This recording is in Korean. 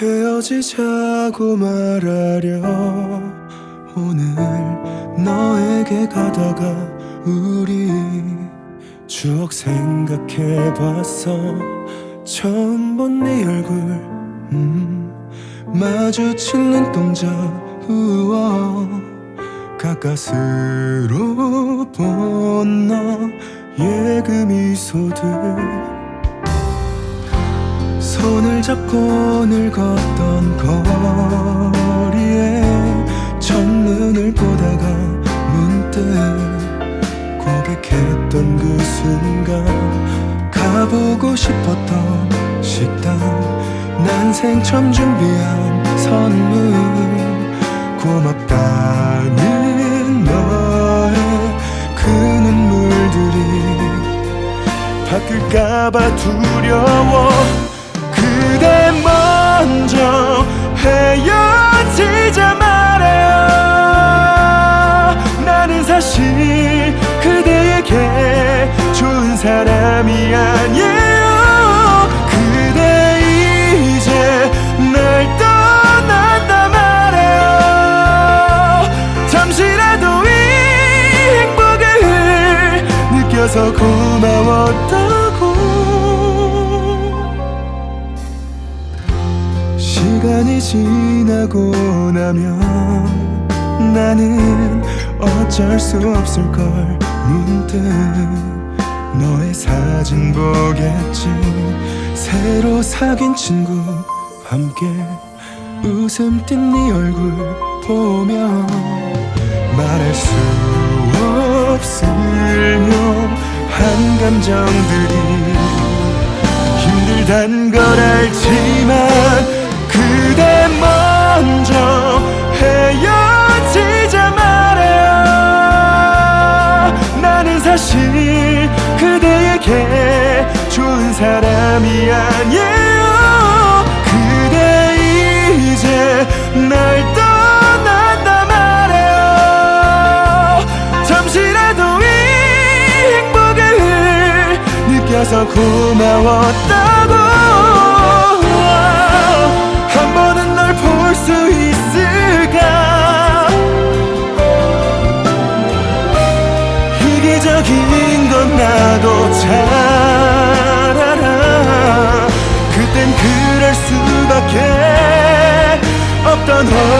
헤어지자고 말하려 오늘 너에게 가다가 우리 추억 생각해봤어 처음 본 네 얼굴 음, 마주친 눈동자 우와 가까스로 본 너의 그 미소들 손을 잡고 늘 걷던 거리에 첫눈을 보다가 문득 고백했던 그 순간 가보고 싶었던 식당 난 생 처음 준비한 선물. 고맙다는 너의 그 눈물들이 바뀔까봐 두려워 그대 먼저 헤어지자 말해요. 나는 사실 그대에게 좋은 사람이 아니에요. 그대 이제 날 떠난다 말해요. 잠시라도 이 행복을 느껴서 고마웠다 시간이 지나고 나면 나는 어쩔 수 없을 걸. 문득 너의 사진 보겠지. 새로 사귄 친구 함께 웃음 띤 네 얼굴 보며 말할 수 없을 묘한 감정들이 힘들단 걸 알지만 그대 먼저 헤어지자 말해요. 나는 사실 그대에게 좋은 사람이 아니에요. 그대 이제 날 떠난다 말해요. 잠시라도 이 행복을 느껴서 고마웠다고 reviendra.